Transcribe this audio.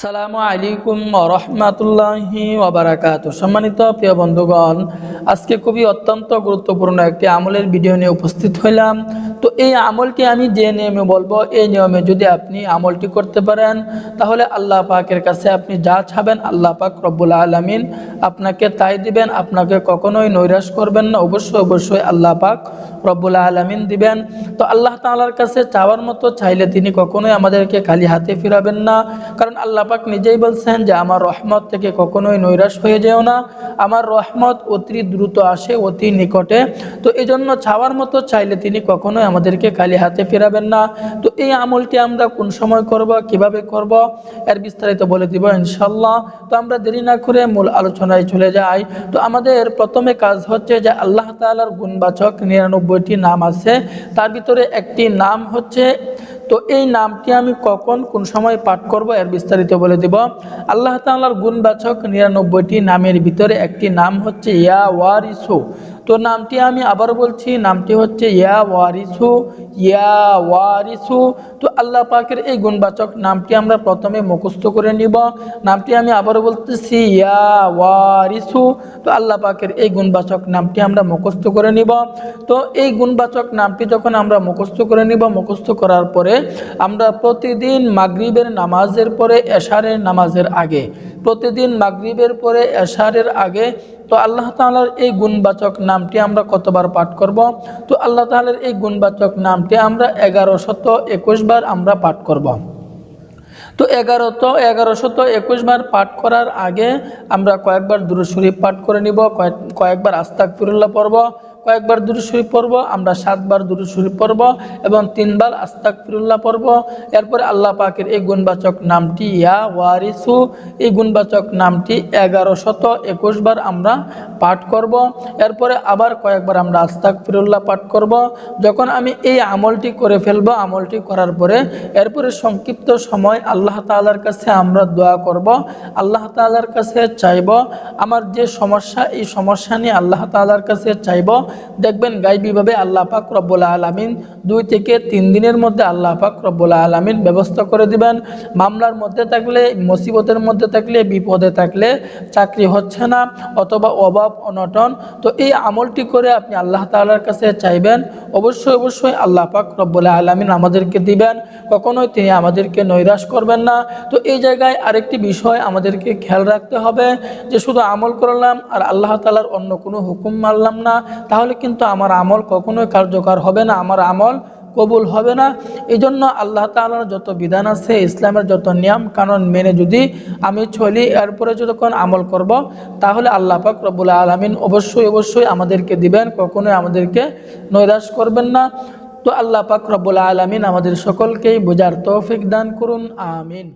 আসসালামু আলাইকুম রহমাতুল্লাহি ওবারাকাত সম্মানিত প্রিয় বন্ধুগণ আজকে খুবই অত্যন্ত গুরুত্বপূর্ণ একটি আমলের ভিডিও নিয়ে উপস্থিত হইলাম। তো এই আমলটি আমি যে নিয়মে বলব, এই নিয়মে যদি আপনি আমলটি করতে পারেন, তাহলে আল্লাহ পাকের কাছে আপনি যা ছাবেন আল্লাহ পাক রব্বুল আলমিন আপনাকে তাই দিবেন। আপনাকে কখনোই নৈরাশ করবেন না। অবশ্যই অবশ্যই আল্লাহ পাক রব্বুল আলমিন দিবেন। তো আল্লাহ তাআলার কাছে চাওয়ার মতো চাইলে তিনি কখনোই আমাদেরকে খালি হাতে ফিরাবেন না। কারণ আল্লাহ পাক নিজেই বলছেন যে, আমার রহমত থেকে কখনোই নৈরাশ হয়ে যেও না। আমার রহমত অতি দ্রুত আসে অতি নিকটে। তো এই জন্য চাওয়ার মতো চাইলে তিনি কখনোই আমাদেরকে খালি হাতে ফেরাবেন না। তো এই আমলটি আমরা কোন সময় করব, কীভাবে করব, এর বিস্তারিত বলে দিব ইনশাল্লাহ তো আমরা দেরি না করে মূল আলোচনায় চলে যাই। তো আমাদের প্রথমে কাজ হচ্ছে যে আল্লাহ তাআলার গুণবাচক নিরানব্বইটি নাম আছে। তার ভিতরে একটি নাম হচ্ছে তো এই নামটি আমি কখন, কোন সময় পাঠ করব এর বিস্তারিত বলে দিব। আল্লাহ তাআলার গুণবাচক নিরানব্বইটি নামের ভিতরে একটি নাম হচ্ছে ইয়া ওয়ারিসু। তো নামটি আমি আবার বলছি, নামটি হচ্ছে ইয়া ওয়ারিসু ইয়া ওয়ারিসু। তো আল্লাহ পাকের এই গুণবাচক নামটি আমরা প্রথমে মুখস্থ করে নিব। নামটি আমি আবার বলতেছি, ইয়া ওয়ারিসু। তো আল্লাহ পাকের এই গুণবাচক নামটি আমরা মুখস্থ করে নিব। তো এই গুণবাচক নামটি যখন আমরা মুখস্থ করে নিব, মুখস্থ করার পরে আমরা প্রতিদিন মাগরিবের নামাজের পরে এশারের নামাজের আগে প্রতিদিন মাগরিবের পরে এশারের আগে, তো আল্লাহ তাআলার এই গুণবাচক নামটি আমরা কতবার পাঠ করব? তো আল্লাহ তাআলার এই গুণবাচক নামটি আমরা এগারো শত একুশ বার আমরা পাঠ করব। তো এগারোত এগারোশত একুশ বার পাঠ করার আগে আমরা কয়েকবার দুরু শরীফ পাঠ করে নিব, কয়েক, কয়েকবার আস্তাক ফিরুল্লাহ পড়ব। কয়েকবার দুরু শরীফ পড়ব, আমরা সাতবার দুরু শরীফ পড়ব এবং তিনবার আস্তাক ফিরুল্লাহ পড়ব। এরপরে আল্লাহ পাকের এই গুণবাচক নামটি, ইয়া ওয়ারিসু, এই গুণবাচক নামটি এগারো শত একুশ বার আমরা পাঠ করব। এরপরে আবার কয়েকবার আমরা আস্তাক ফিরুল্লাহ পাঠ করব। যখন আমি এই আমলটি করে ফেলব, আমলটি করার পরে এরপরে সংক্ষিপ্ত সময় আল্লাহ তাআলার কাছে আমরা দোয়া করব। আল্লাহ তাআলার কাছে চাইব, আমার যে সমস্যা, এই সমস্যা নিয়ে আল্লাহ তাআলার কাছে চাইব দেখবেন গাইবীভাবে আল্লাহ পাক রব্বুল আলমিন দুই থেকে তিন দিনের মধ্যে আল্লাহ পাক রব্বুল আলমিন ব্যবস্থা করে দিবেন। মামলার মধ্যে থাকলে, মুসিবতের মধ্যে থাকলে, বিপদে থাকলে চাকরি হচ্ছে না অথবা অভাব, অনটন। তো এই আমলটি করে আপনি আল্লাহ তাআলার কাছে চাইবেন, অবশ্যই অবশ্যই আল্লাহ পাক রব্বুল আলমিন আমাদেরকে দিবেন। কখনোই তিনি আমাদেরকে নৈরাশ করবেন না। তো এই জায়গায় আরেকটি বিষয় আমাদেরকে খেয়াল রাখতে হবে যে শুধু আমল করলাম আর আল্লাহ তালার অন্য কোনো হুকুম মানলাম না, তাহলে কিন্তু আমার আমল কখনোই কার্যকর হবে না, আমার আমল কবুল হবে না। এই জন্য আল্লাহ তালার যত বিধান আছে, ইসলামের যত নিয়ম কানুন মেনে যদি আমি চলি, এরপরে যতক্ষণ আমল করব, তাহলে আল্লাহ পাক রব্বুল আলমিন অবশ্যই অবশ্যই আমাদেরকে দিবেন, কখনোই আমাদেরকে নৈরাশ করবেন না। তো আল্লাহ পাক রব্বুল আলমিন আমাদের সকলকেই বোঝার তৌফিক দান করুন, আমিন।